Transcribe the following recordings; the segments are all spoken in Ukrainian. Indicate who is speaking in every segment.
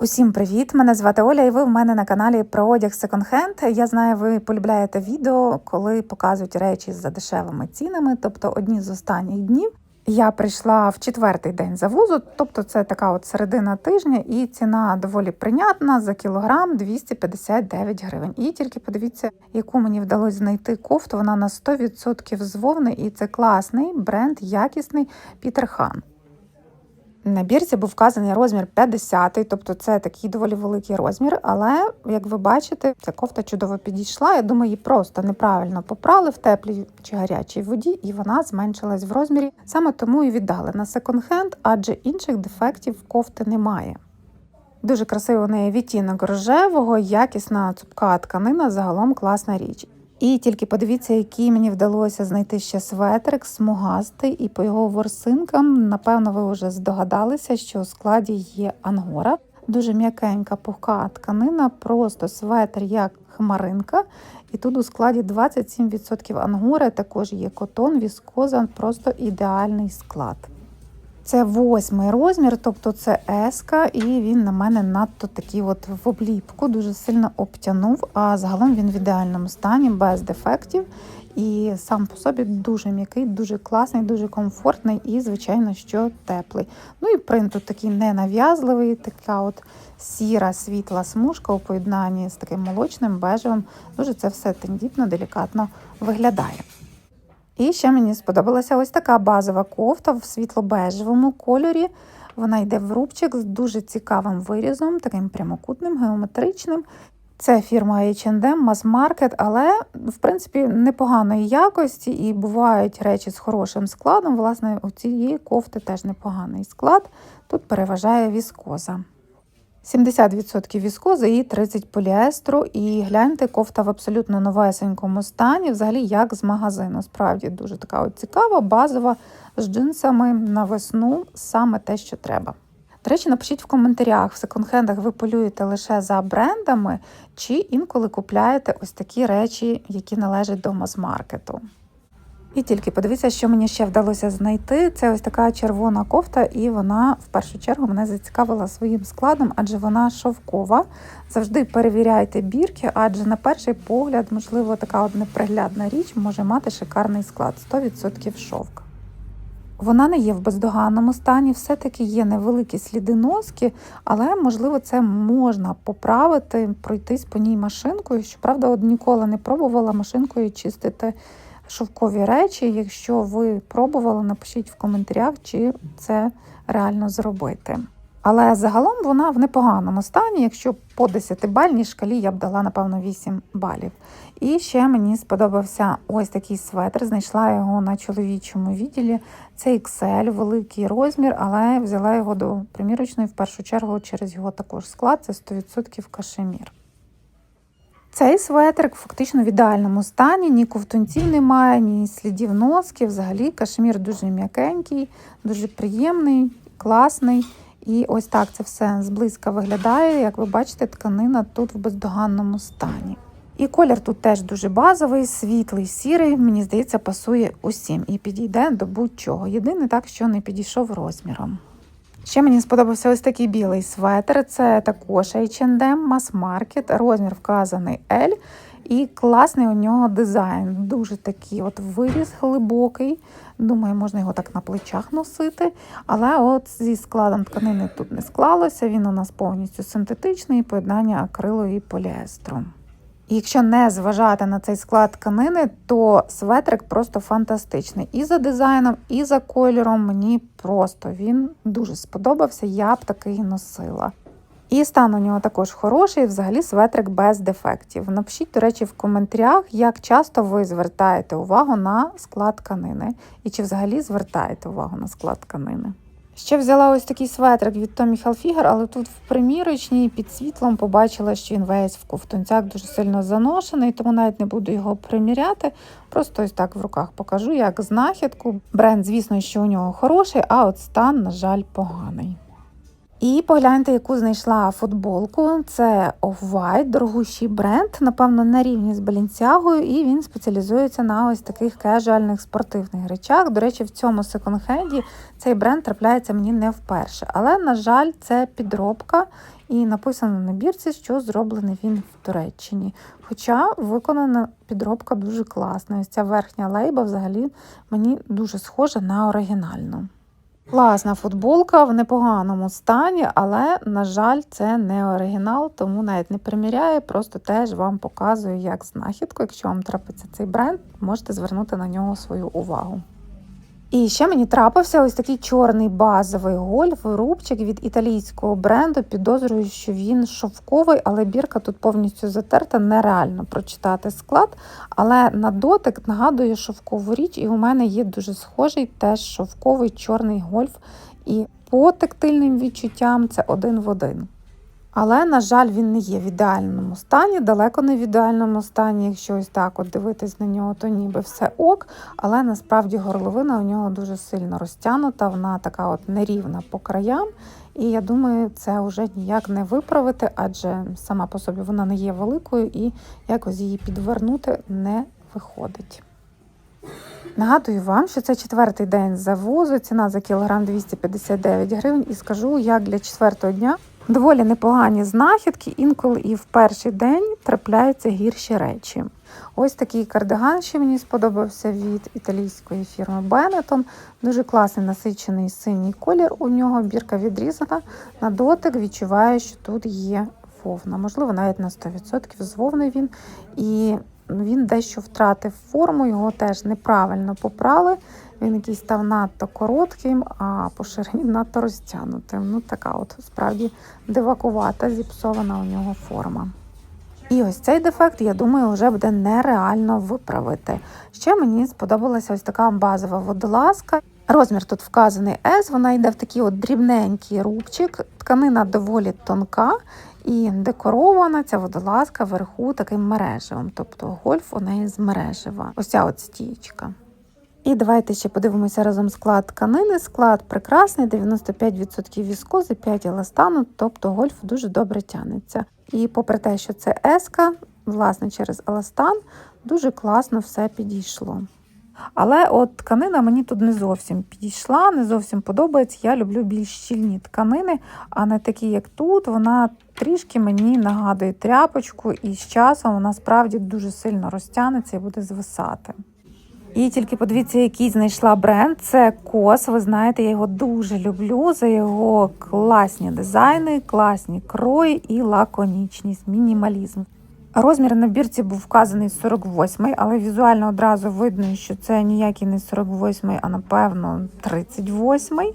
Speaker 1: Усім привіт! Мене звати Оля, і ви в мене на каналі про одяг секонд-хенд. Я знаю, ви полюбляєте відео, коли показують речі за дешевими цінами, тобто одні з останніх днів. Я прийшла в четвертий день завозу, тобто це така от середина тижня, і ціна доволі прийнятна за кілограм 259 гривень. І тільки подивіться, яку мені вдалося знайти кофту. Вона на 100% з вовни, і це класний бренд, якісний Пітер Хан. На бірці був вказаний розмір 50, тобто це такий доволі великий розмір. Але, як ви бачите, ця кофта чудово підійшла. Я думаю, її просто неправильно попрали в теплій чи гарячій воді, і вона зменшилась в розмірі. Саме тому і віддали на секонд-хенд, адже інших дефектів кофти немає. Дуже красиво у неї відтінок рожевого, якісна цупка тканина, загалом класна річ. І тільки подивіться, який мені вдалося знайти ще светрик смугастий, і по його ворсинкам, напевно, ви вже здогадалися, що у складі є ангора. Дуже м'якенька пухка тканина, просто светр як хмаринка. І тут у складі 27% ангори, також є котон, віскоза, просто ідеальний склад. Це восьмий розмір, тобто це еска, і він на мене надто такий от в обліпку, дуже сильно обтянув, а загалом він в ідеальному стані, без дефектів. І сам по собі дуже м'який, дуже класний, дуже комфортний і, звичайно, що теплий. Ну і принт тут такий ненав'язливий, така от сіра, світла смужка у поєднанні з таким молочним, бежевим. Дуже це все тендітно, делікатно виглядає. І ще мені сподобалася ось така базова кофта в світло-бежевому кольорі. Вона йде в рубчик з дуже цікавим вирізом, таким прямокутним, геометричним. Це фірма H&M Mass Market, але в принципі непоганої якості і бувають речі з хорошим складом. Власне, у цієї кофти теж непоганий склад. Тут переважає віскоза. 70% віскози і 30% поліестру. І гляньте, кофта в абсолютно новесенькому стані, взагалі як з магазину. Справді дуже така от цікава, базова з джинсами на весну, саме те, що треба. До речі, напишіть в коментарях, в секонд-хендах ви полюєте лише за брендами, чи інколи купляєте ось такі речі, які належать до мас-маркету. І тільки подивіться, що мені ще вдалося знайти. Це ось така червона кофта, і вона в першу чергу мене зацікавила своїм складом, адже вона шовкова. Завжди перевіряйте бірки, адже на перший погляд, можливо, така от неприглядна річ може мати шикарний склад 100% шовк. Вона не є в бездоганному стані, все-таки є невеликі сліди носки, але можливо це можна поправити, пройтись по ній машинкою. Щоправда, от ніколи не пробувала машинкою чистити шовкові речі. Якщо ви пробували, напишіть в коментарях, чи це реально зробити. Але загалом вона в непоганому стані. Якщо по 10-бальній шкалі я б дала, напевно, 8 балів. І ще мені сподобався ось такий светр. Знайшла його на чоловічому відділі. Це XL, великий розмір, але взяла його до примірочної в першу чергу через його також склад. Це 100% кашемір. Цей светрик фактично в ідеальному стані, ні ковтунців немає, ні слідів носки. Взагалі кашемір дуже м'якенький, дуже приємний, класний. І ось так це все зблизька виглядає. Як ви бачите, тканина тут в бездоганному стані. І колір тут теж дуже базовий, світлий, сірий, мені здається, пасує усім і підійде до будь-чого. Єдине так, що не підійшов розміром. Ще мені сподобався ось такий білий светр. Це також H&M Mass Market, розмір вказаний L. І класний у нього дизайн. Дуже такий от виріз глибокий. Думаю, можна його так на плечах носити. Але от зі складом тканини тут не склалося. Він у нас повністю синтетичний, поєднання акрилу і поліестру. І якщо не зважати на цей склад тканини, то светрик просто фантастичний. І за дизайном, і за кольором мені просто він дуже сподобався, я б такий носила. І стан у нього також хороший, взагалі светрик без дефектів. Напишіть, до речі, в коментарях, як часто ви звертаєте увагу на склад тканини, і чи взагалі звертаєте увагу на склад тканини. Ще взяла ось такий светрик від Tommy Hilfiger, але тут в примірочній під світлом побачила, що він весь в ковтунцях дуже сильно заношений, тому навіть не буду його приміряти. Просто ось так в руках покажу, як знахідку. Бренд, звісно, що у нього хороший, а от стан, на жаль, поганий. І погляньте, яку знайшла футболку. Це Off-White, дорогущий бренд, напевно, на рівні з Balenciaga, і він спеціалізується на ось таких кежуальних спортивних речах. До речі, в цьому секонд-хенді цей бренд трапляється мені не вперше. Але, на жаль, це підробка, і написано на бірці, що зроблений він в Туреччині. Хоча виконана підробка дуже класна. Ось ця верхня лейба взагалі мені дуже схожа на оригінальну. Класна футболка в непоганому стані, але, на жаль, це не оригінал, тому навіть не приміряю, просто теж вам показую як знахідку. Якщо вам трапиться цей бренд, можете звернути на нього свою увагу. І ще мені трапився ось такий чорний базовий гольф, рубчик від італійського бренду. Підозрюю, що він шовковий, але бірка тут повністю затерта, нереально прочитати склад. Але на дотик нагадує шовкову річ, і у мене є дуже схожий теж шовковий чорний гольф. І по тактильним відчуттям це один в один. Але, на жаль, він не є в ідеальному стані, далеко не в ідеальному стані. Якщо ось так от дивитись на нього, то ніби все ок. Але насправді горловина у нього дуже сильно розтягнута, вона така от нерівна по краям. І я думаю, це вже ніяк не виправити, адже сама по собі вона не є великою і якось її підвернути не виходить. Нагадую вам, що це четвертий день завозу, ціна за кілограм 259 гривень. І скажу, як для четвертого дня доволі непогані знахідки, інколи і в перший день трапляються гірші речі. Ось такий кардиган, що мені сподобався від італійської фірми Benetton. Дуже класний насичений синій колір. У нього бірка відрізана. На дотик відчуваю, що тут є вовна. Можливо, навіть на 100% з вовни він. І він дещо втратив форму, його теж неправильно попрали. Він якийсь став надто коротким, а по ширині надто розтягнутим. Ну, така от справді дивакувата, зіпсована у нього форма. І ось цей дефект, я думаю, вже буде нереально виправити. Ще мені сподобалася ось така базова водолазка. Розмір тут вказаний S, вона йде в такий от дрібненький рубчик, тканина доволі тонка і декорована ця водолазка вверху таким мережевим. Тобто гольф у неї з мережева. Ось ця от стічка. І давайте ще подивимося разом склад тканини. Склад прекрасний, 95% віскози, 5 еластану, тобто гольф дуже добре тягнеться. І попри те, що це еска, власне, через еластан, дуже класно все підійшло. Але от тканина мені тут не зовсім підійшла, не зовсім подобається. Я люблю більш щільні тканини, а не такі, як тут. Вона трішки мені нагадує тряпочку, і з часом вона справді дуже сильно розтягнеться і буде звисати. І тільки подивіться, який знайшла бренд. Це Кос. Ви знаєте, я його дуже люблю за його класні дизайни, класні крої і лаконічність, мінімалізм. Розмір на бірці був вказаний 48 але візуально одразу видно, що це ніякий не 48 а напевно 38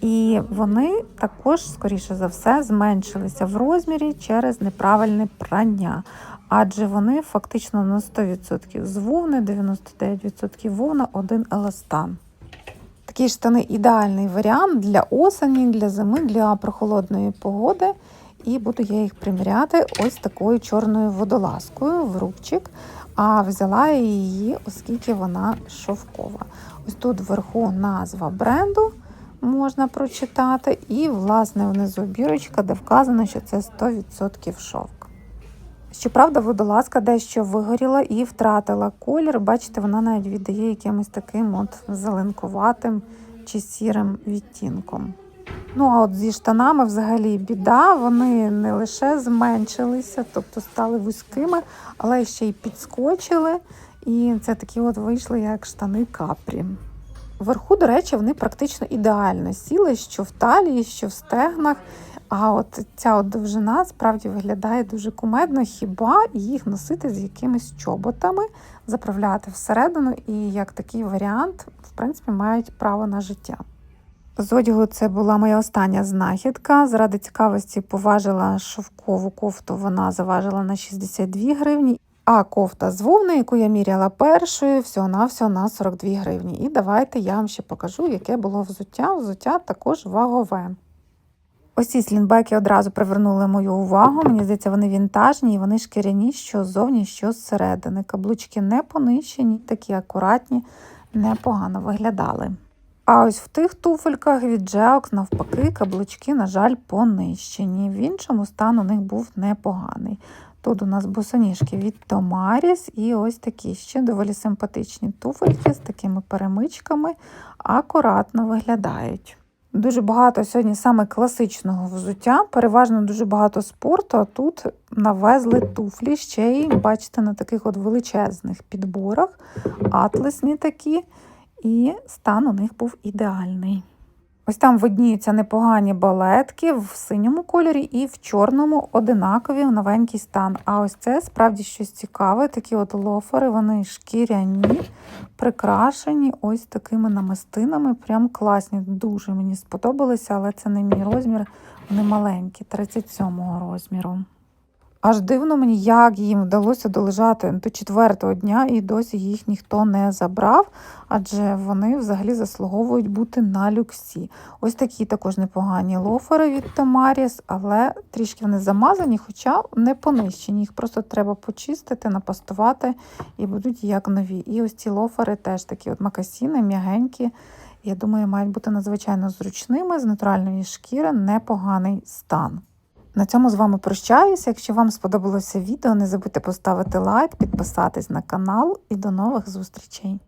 Speaker 1: І вони також, скоріше за все, зменшилися в розмірі через неправильне прання адже вони фактично на 100% з вовни, 99% вовна, один еластан. Такі штани ідеальний варіант для осені, для зими, для прохолодної погоди. І буду я їх приміряти ось такою чорною водолазкою в рубчик. А взяла я її, оскільки вона шовкова. Ось тут вверху назва бренду можна прочитати, і, власне, внизу бірочка, де вказано, що це 100% шовк. Щоправда, водолазка дещо вигоріла і втратила колір. Бачите, вона навіть віддає якимось таким от зеленкуватим чи сірим відтінком. Ну, а от зі штанами взагалі біда, вони не лише зменшилися, тобто стали вузькими, але ще й підскочили. І це такі от вийшли, як штани капрі. Вверху, до речі, вони практично ідеально сіли, що в талії, що в стегнах. А от ця от довжина справді виглядає дуже кумедно, хіба їх носити з якимись чоботами, заправляти всередину, і як такий варіант, в принципі, мають право на життя. З одягу це була моя остання знахідка. Заради цікавості поважила шовкову кофту, вона заважила на 62 гривні. А кофта з вовни, яку я міряла першою, всього-навсього на 42 гривні. І давайте я вам ще покажу, яке було взуття. Взуття також вагове. Ось ці слінбеки одразу привернули мою увагу. Мені здається, вони вінтажні і вони шкіряні, що ззовні, що зсередини. Каблучки не понищені, такі акуратні, непогано виглядали. А ось в тих туфельках від Джеокс, навпаки, каблучки, на жаль, понищені. В іншому стан у них був непоганий. Тут у нас босоніжки від Томаріс і ось такі ще доволі симпатичні туфельки з такими перемичками, акуратно виглядають. Дуже багато сьогодні саме класичного взуття, переважно дуже багато спорту, а тут навезли туфлі ще й, бачите, на таких от величезних підборах, атласні такі, і стан у них був ідеальний. Ось там видніються непогані балетки в синьому кольорі і в чорному одинакові новенький стан. А ось це справді щось цікаве. Такі от лофери, вони шкіряні, прикрашені ось такими намистинами. Прям класні. Дуже мені сподобалися, але це не мій розмір. Вони маленькі, 37-го розміру. Аж дивно мені, як їм вдалося долежати до четвертого дня, і досі їх ніхто не забрав, адже вони взагалі заслуговують бути на люксі. Ось такі також непогані лофери від Томаріс, але трішки вони замазані, хоча не понищені. Їх просто треба почистити, напастувати і будуть як нові. І ось ці лофери теж такі от макасіни, м'ягенькі. Я думаю, мають бути надзвичайно зручними з натуральної шкіри, непоганий стан. На цьому з вами прощаюся. Якщо вам сподобалося відео, не забудьте поставити лайк, підписатись на канал і до нових зустрічей.